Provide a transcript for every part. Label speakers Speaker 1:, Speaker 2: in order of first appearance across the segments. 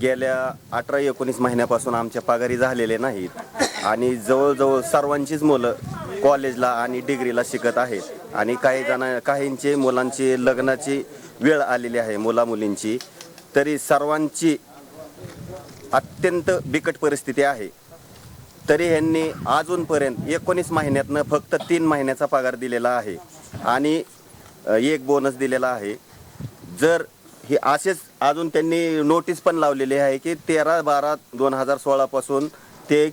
Speaker 1: गेल्या अठरा एकोणीस महिन्यापासून आमच्या पगारी झालेले नाहीत. आणि जवळजवळ सर्वांचीच मुलं कॉलेजला आणि डिग्रीला शिकत आहेत. आणि काही जण काहींचे मुलांची लग्नाची वेळ आलेली आहे मुला मुलींची तरी सर्वांची अत्यंत बिकट परिस्थिती आहे. तरी ह्यांनी अजूनपर्यंत एकोणीस महिन्यातनं फक्त तीन महिन्याचा पगार दिलेला आहे. आणि एक बोनस दिलेला आहे. जर हे असेच अजून त्यांनी नोटीस पण लावलेली आहे की तेरा बारा दोन हजार सोळापासून ते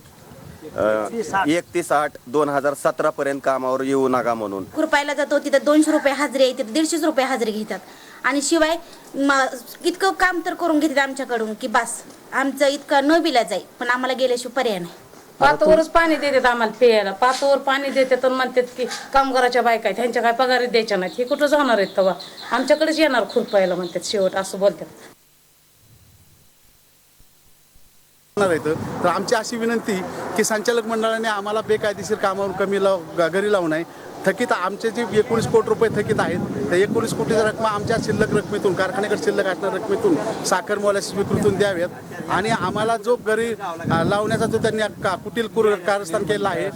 Speaker 1: एकतीस आठ दोन हजार सतरा पर्यंत कामावर येऊ नका म्हणून.
Speaker 2: कृपायला जातो तिथं दोनशे रुपये हजरी आहे तिथं दीडशेच रुपये हजरी घेतात. आणि शिवाय म- इतकं काम तर करून घेतात आमच्याकडून की बस आमचं इतकं न बिला जाईल पण आम्हाला गेल्याशिवाय पर्याय नाही.
Speaker 3: पातवरच पाणी देतात आम्हाला प्यायला. पातवर पाणी देतात आणि म्हणतात की कामगाराच्या बायका आहेत ह्यांच्या काय पगारी द्यायच्या नाहीत. हे कुठं जाणार आहेत तेव्हा आमच्याकडेच येणार खुरपायला म्हणतात शेवट असं बोलतात.
Speaker 4: तर आमची अशी विनंती की संचालक मंडळाने आम्हाला बेकायदेशीर कामावर कमी लाव घरी लावू नये. थकीत आमचे जे एकोणीस कोटी रुपये थकीत आहेत त्या एकोणीस कोटीच्या रक्कम आमच्या शिल्लक रकमेतून कारखान्याकडे शिल्लक असणाऱ्या रकमेतून साखर मोलाची विकृतून द्याव्यात. आणि आम्हाला जो घरी लावण्याचा जो त्यांनी का कुटील कुर कारस्थान केलं आहे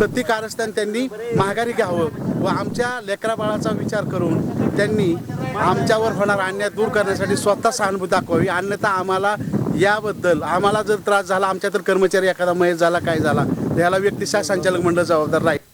Speaker 4: तर ती कारस्थान त्यांनी माघारी घ्यावं व आमच्या लेकरा बाळाचा विचार करून त्यांनी आमच्यावर होणार अन्याय दूर करण्यासाठी स्वतः सहानुभूती दाखवावी. अन्यथा आम्हाला याबद्दल आम्हाला जर त्रास झाला आमच्या तर कर्मचारी एखादा मयत झाला काय झाला याला व्यक्तिशा संचालक मंडळ जबाबदार राहील.